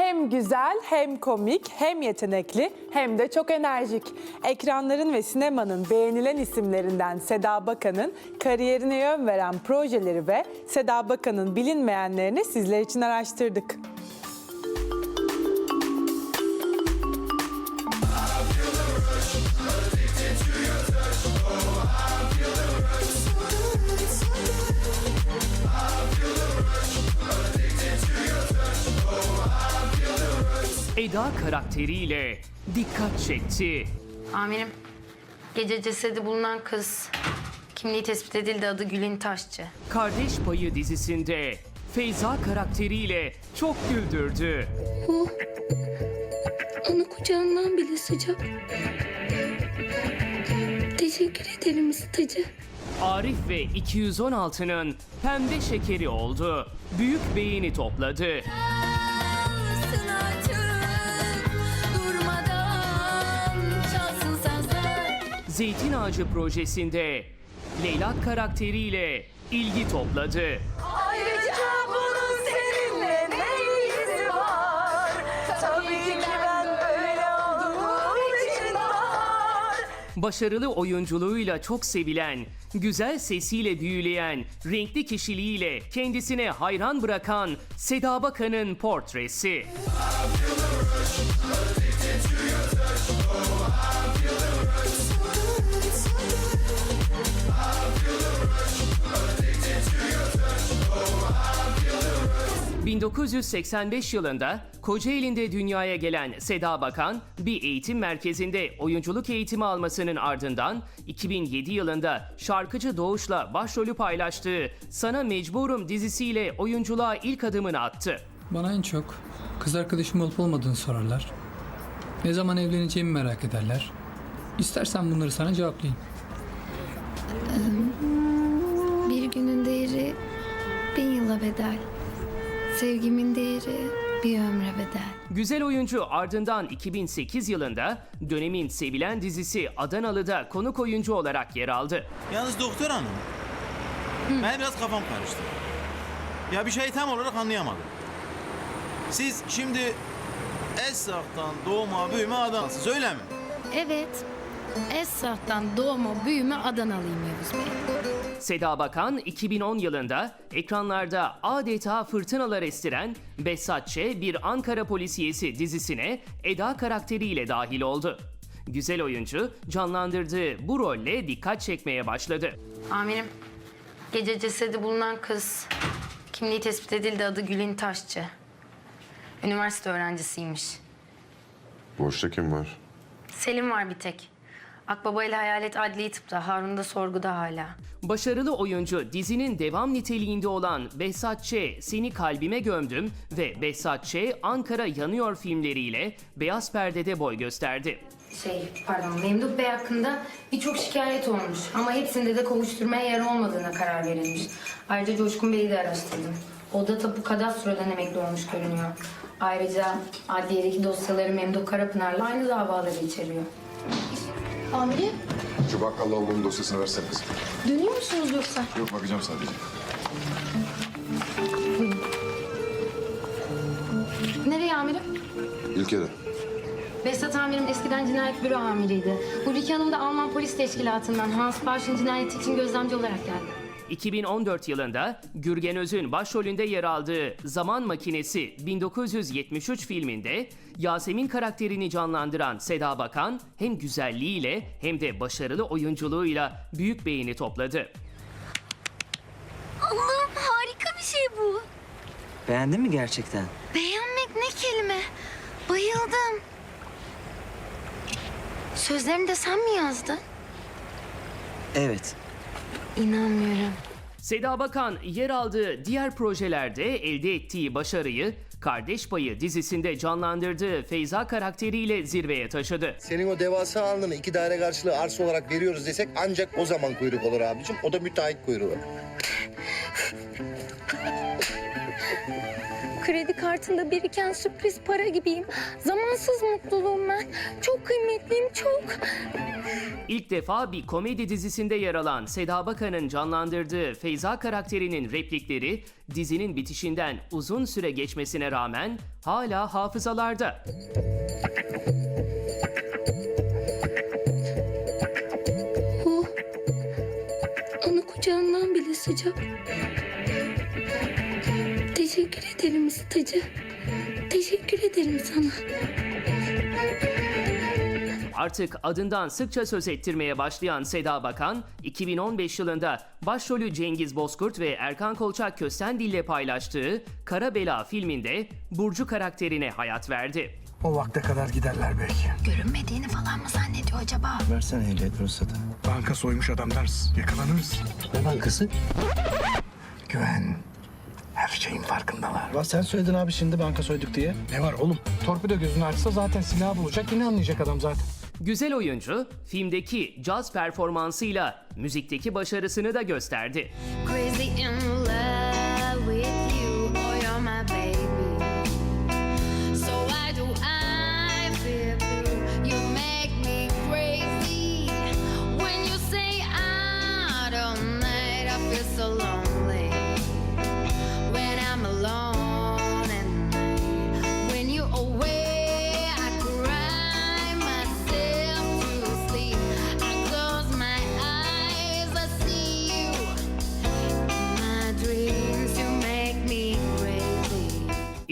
Hem güzel, hem komik, hem yetenekli, hem de çok enerjik. Ekranların ve sinemanın beğenilen isimlerinden Seda Bakan'ın kariyerine yön veren projeleri ve Seda Bakan'ın bilinmeyenlerini sizler için araştırdık. Eda karakteriyle dikkat çekti. Amirim, gece cesedi bulunan kız kimliği tespit edildi adı Gülün Taşçı. Kardeş Payı dizisinde Feyza karakteriyle çok güldürdü. Ana kucağından bile sıcak. Teşekkür ederim ısıtıcı. Arif ve 216'nın pembe şekeri oldu. Büyük beğeni topladı. Zeytin Ağacı projesinde Leyla karakteriyle ilgi topladı. Ayrıca bunun seninle ne ilgisi var? Tabii ki ben böyle olduğum için var. Başarılı oyunculuğuyla çok sevilen, güzel sesiyle büyüleyen, renkli kişiliğiyle kendisine hayran bırakan Seda Bakan'ın portresi. ...1985 yılında Kocaeli'nde dünyaya gelen Seda Bakan... ...bir eğitim merkezinde oyunculuk eğitimi almasının ardından... ...2007 yılında şarkıcı Doğuş'la başrolü paylaştığı... ...Sana Mecburum dizisiyle oyunculuğa ilk adımını attı. Bana en çok kız arkadaşım olup olmadığını sorarlar. Ne zaman evleneceğimi merak ederler. İstersen bunları sana cevaplayayım. Bir günün değeri bin yıla bedel. Sevgimin değeri bir ömre bedel. Güzel oyuncu ardından 2008 yılında... ...dönemin sevilen dizisi Adanalı'da konuk oyuncu olarak yer aldı. Yalnız doktor hanım. Benim biraz kafam karıştı. Ya bir şeyi tam olarak anlayamadım. Siz şimdi Esraf'tan doğma büyüme adamsınız öyle mi? Evet. Esraf'tan doğma büyüme Adanalıyım Yavuz Bey. Seda Bakan 2010 yılında ekranlarda adeta fırtınalar estiren Behzatçe bir Ankara polisiyesi dizisine Eda karakteriyle dahil oldu. Güzel oyuncu canlandırdığı bu rolle dikkat çekmeye başladı. Amirim, gece cesedi bulunan kız kimliği tespit edildi adı Gülün Taşçı. Üniversite öğrencisiymiş. Boşta kim var? Selim var bir tek. Akbaba ile Hayalet adli tıpta, Harun da sorguda hala. Başarılı oyuncu dizinin devam niteliğinde olan Behzatçe Seni Kalbime Gömdüm ve Behzatçe Ankara Yanıyor filmleriyle beyaz perdede boy gösterdi. Şey, pardon, Memduh Bey hakkında birçok şikayet olmuş. Ama hepsinde de kovuşturmaya yer olmadığına karar verilmiş. Ayrıca Coşkun Bey'i de araştırdım. O da tapu kadastrodan emekli olmuş görünüyor. Ayrıca adliyedeki dosyaları Memduh Karapınar'la aynı davaları içeriyor. Amirim, Şu bakkalla olduğum dosyasını verseniz. dönüyor musunuz yoksa? Yok bakacağım sadece. Nereye amirim? İlkede. Behzat amirim eskiden cinayet büro amiriydi. Ulrike Hanım da Alman polis teşkilatından Hans Barsch'ın cinayeti için gözlemci olarak geldi. 2014 yılında Gürgen Öz'ün başrolünde yer aldığı Zaman Makinesi 1973 filminde Yasemin karakterini canlandıran Seda Bakan hem güzelliğiyle hem de başarılı oyunculuğuyla büyük beğeni topladı. Allah'ım harika bir şey bu. Beğendin mi gerçekten? Beğenmek ne kelime. Bayıldım. Sözlerini de sen mi yazdın? Evet. İnanmıyorum. Seda Bakan yer aldığı diğer projelerde elde ettiği başarıyı Kardeş Payı dizisinde canlandırdığı Feyza karakteriyle zirveye taşıdı. Senin o devasa alnını iki daire karşılığı arsa olarak veriyoruz desek ancak o zaman kuyruk olur abicim. O da müteahhit kuyruğu. Kredi kartında biriken sürpriz para gibiyim. Zamansız mutluluğum ben. Çok kıymetliyim çok. İlk defa bir komedi dizisinde yer alan Seda Bakan'ın canlandırdığı Feyza karakterinin replikleri dizinin bitişinden uzun süre geçmesine rağmen hala hafızalarda. O ana kucağından bile sıcak. Teşekkür ederim ısıtıcı. Teşekkür ederim sana. Artık adından sıkça söz ettirmeye başlayan Seda Bakan, 2015 yılında başrolü Cengiz Bozkurt ve Erkan Kolçak Köstendil ile paylaştığı Kara Bela filminde Burcu karakterine hayat verdi. O vakte kadar giderler belki. Görünmediğini falan mı zannediyor acaba? Versene ehliyet ruhsatı. Banka soymuş adamlar. Yakalanırız. Ne bankası? Güven. Her şeyin farkındalar. Ya sen söyledin abi şimdi banka soyduk diye. Ne var oğlum? Torpido gözünü açsa zaten silahı bulacak. Yine anlayacak adam zaten. Güzel oyuncu, filmdeki caz performansıyla müzikteki başarısını da gösterdi. Crazy in love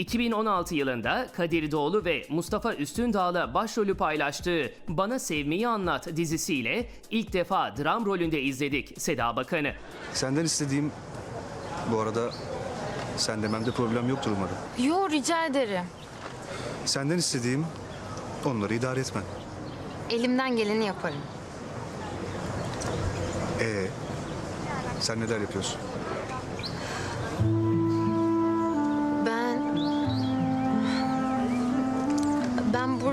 2016 yılında Kadir Doğulu ve Mustafa Üstündağ'la başrolü paylaştığı Bana Sevmeyi Anlat dizisiyle ilk defa dram rolünde izledik Seda Bakan'ı. Senden istediğim bu arada sen dememde problem yoktur umarım. Yo rica ederim. Senden istediğim onları idare etmen. Elimden geleni yaparım. Ee, sen neler yapıyorsun?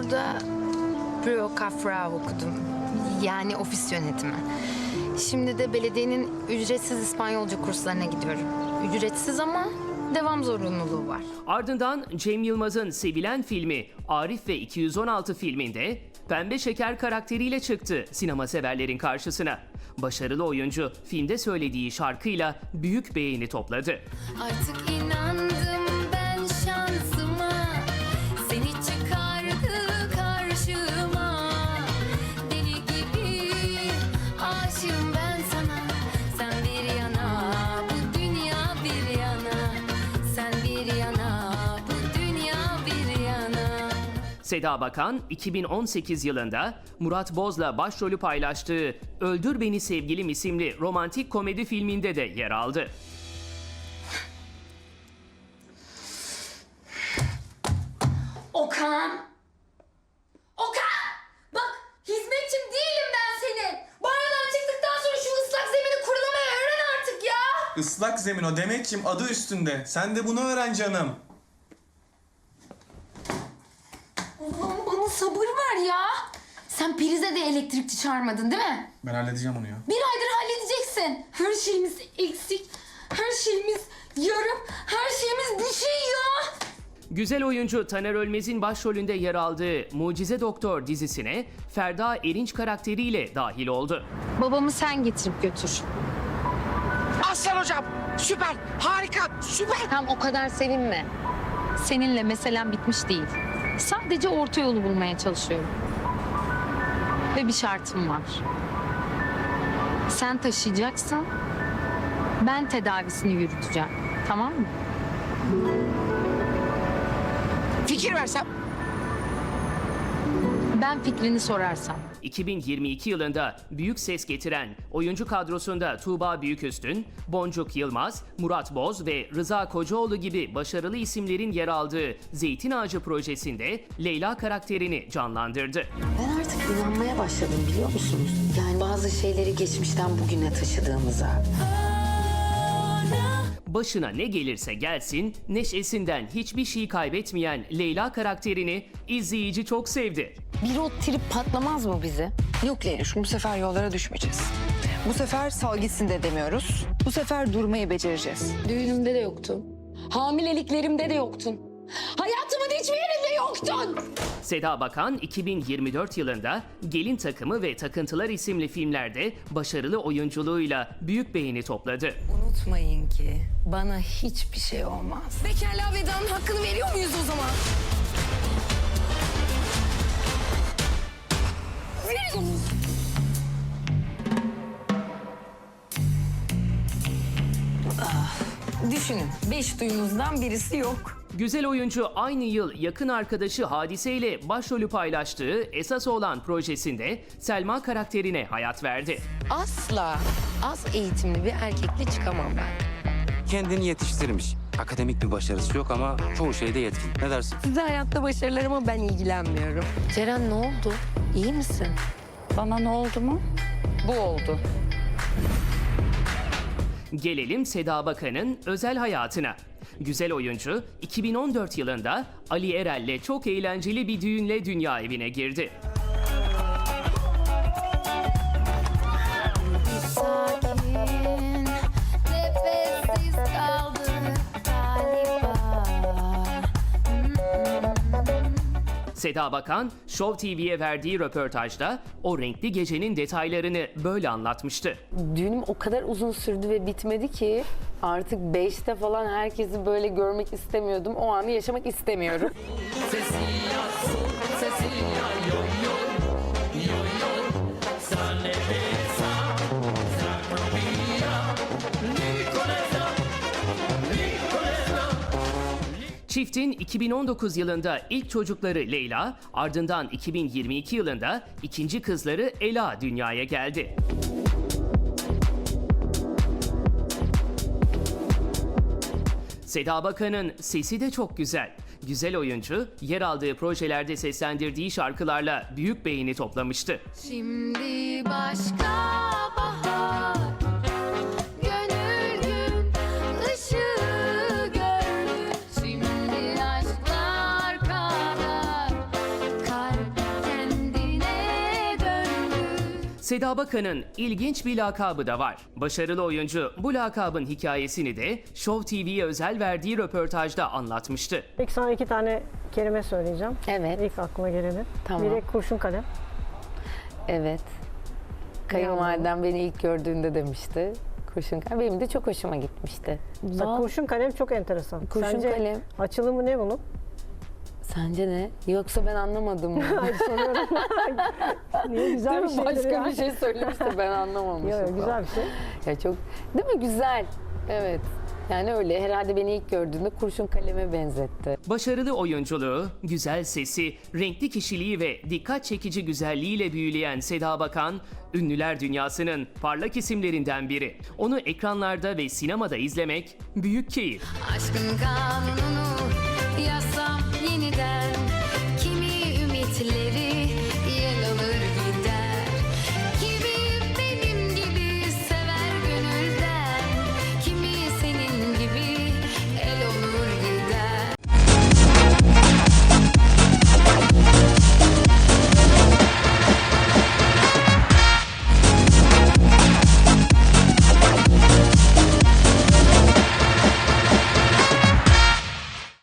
Burada bürokafra okudum. Yani ofis yönetimi. Şimdi de belediyenin ücretsiz İspanyolca kurslarına gidiyorum. Ücretsiz ama devam zorunluluğu var. Ardından Cem Yılmaz'ın sevilen filmi Arif ve 216 filminde Pembe Şeker karakteriyle çıktı sinema severlerin karşısına. Başarılı oyuncu filmde söylediği şarkıyla büyük beğeni topladı. Artık inandım Seda Bakan 2018 yılında Murat Boz'la başrolü paylaştığı Öldür Beni Sevgilim isimli romantik komedi filminde de yer aldı. Okan! Okan! Bak hizmetçim değilim ben senin. Banyodan çıktıktan sonra şu ıslak zemini kurulamayı öğren artık ya. Islak zemin o Demetçim adı üstünde. Sen de bunu öğren canım. Allah'ım bana sabır ver ya. Sen prize de elektrikçi çağırmadın değil mi? Ben halledeceğim onu ya. Bir aydır halledeceksin. Her şeyimiz eksik. Her şeyimiz yarım. Her şeyimiz bir şey ya. Güzel oyuncu Taner Ölmez'in başrolünde yer aldığı Mucize Doktor dizisine Ferda Erinç karakteriyle dahil oldu. Babamı sen getirip götür. Aslan hocam süper harika süper. Tam o kadar sevinme. Seninle meselem bitmiş değil. Sadece orta yolu bulmaya çalışıyorum. Ve bir şartım var. Sen taşıyacaksın. Ben tedavisini yürüteceğim. Tamam mı? Fikir versem. Ben fikrini sorarsam. 2022 yılında büyük ses getiren oyuncu kadrosunda Tuğba Büyüküstün, Boncuk Yılmaz, Murat Boz ve Rıza Kocaoğlu gibi başarılı isimlerin yer aldığı Zeytin Ağacı projesinde Leyla karakterini canlandırdı. Ben artık inanmaya başladım biliyor musunuz? Yani bazı şeyleri geçmişten bugüne taşıdığımıza. Başına ne gelirse gelsin, neşesinden hiçbir şey kaybetmeyen Leyla karakterini izleyici çok sevdi. Bir o trip patlamaz mı bizi? Yok Leyluş, bu sefer yollara düşmeyeceğiz. Bu sefer sal gitsin de demiyoruz. Bu sefer durmayı becereceğiz. Düğünümde de yoktu. Hamileliklerimde de yoktun. Hayatımın hiçbir yerinde yoktun. Seda Bakan 2024 yılında Gelin Takımı ve Takıntılar isimli filmlerde başarılı oyunculuğuyla büyük beğeni topladı. Unutmayın ki bana hiçbir şey olmaz. Bekarlığa vedanın hakkını veriyor muyuz o zaman? Veriyoruz. Düşünün beş duyunuzdan birisi yok. Güzel oyuncu aynı yıl yakın arkadaşı Hadise ile başrolü paylaştığı Esas olan projesinde Selma karakterine hayat verdi. Asla az eğitimli bir erkekle çıkamam ben. Kendini yetiştirmiş. Akademik bir başarısı yok ama çoğu şeyde yetkin. Ne dersin? Size hayatta başarılarıma ben ilgilenmiyorum. Ceren ne oldu? İyi misin? Bana ne oldu mu? Bu oldu. Gelelim Seda Bakan'ın özel hayatına. Güzel oyuncu 2014 yılında Ali Erel'le çok eğlenceli bir düğünle dünya evine girdi. Seda Bakan, Show TV'ye verdiği röportajda o renkli gecenin detaylarını böyle anlatmıştı. Düğünüm o kadar uzun sürdü ve bitmedi ki artık 5'te falan herkesi böyle görmek istemiyordum. O anı yaşamak istemiyorum. Çiftin 2019 yılında ilk çocukları Leyla, ardından 2022 yılında ikinci kızları Ela dünyaya geldi. Seda Bakan'ın sesi de çok güzel. Güzel oyuncu, yer aldığı projelerde seslendirdiği şarkılarla büyük beğeni toplamıştı. Şimdi başka bahar Seda Bakan'ın ilginç bir lakabı da var. Başarılı oyuncu bu lakabın hikayesini de Show TV'ye özel verdiği röportajda anlatmıştı. İlk sana iki tane kelime söyleyeceğim. Evet. İlk aklıma geleni. Tamam. Biri kurşun kalem. Evet. Kayınvalidem beni ilk gördüğünde demişti. Kurşun kalem. Benim de çok hoşuma gitmişti. kurşun kalem çok enteresan. Kurşun Sence kalem. açılımı ne bunun? Sence ne? Yoksa ben anlamadım mı? Hayır soruyorum. Niye güzel bir mi? şeydir Başka ya. bir şey söylemişti ben anlamamışım. Yok yok güzel bir şey. Ya çok değil mi güzel? Evet. Yani öyle herhalde beni ilk gördüğünde kurşun kaleme benzetti. Başarılı oyunculuğu, güzel sesi, renkli kişiliği ve dikkat çekici güzelliğiyle büyüleyen Seda Bakan, ünlüler dünyasının parlak isimlerinden biri. Onu ekranlarda ve sinemada izlemek büyük keyif. Aşkın kanunu yaz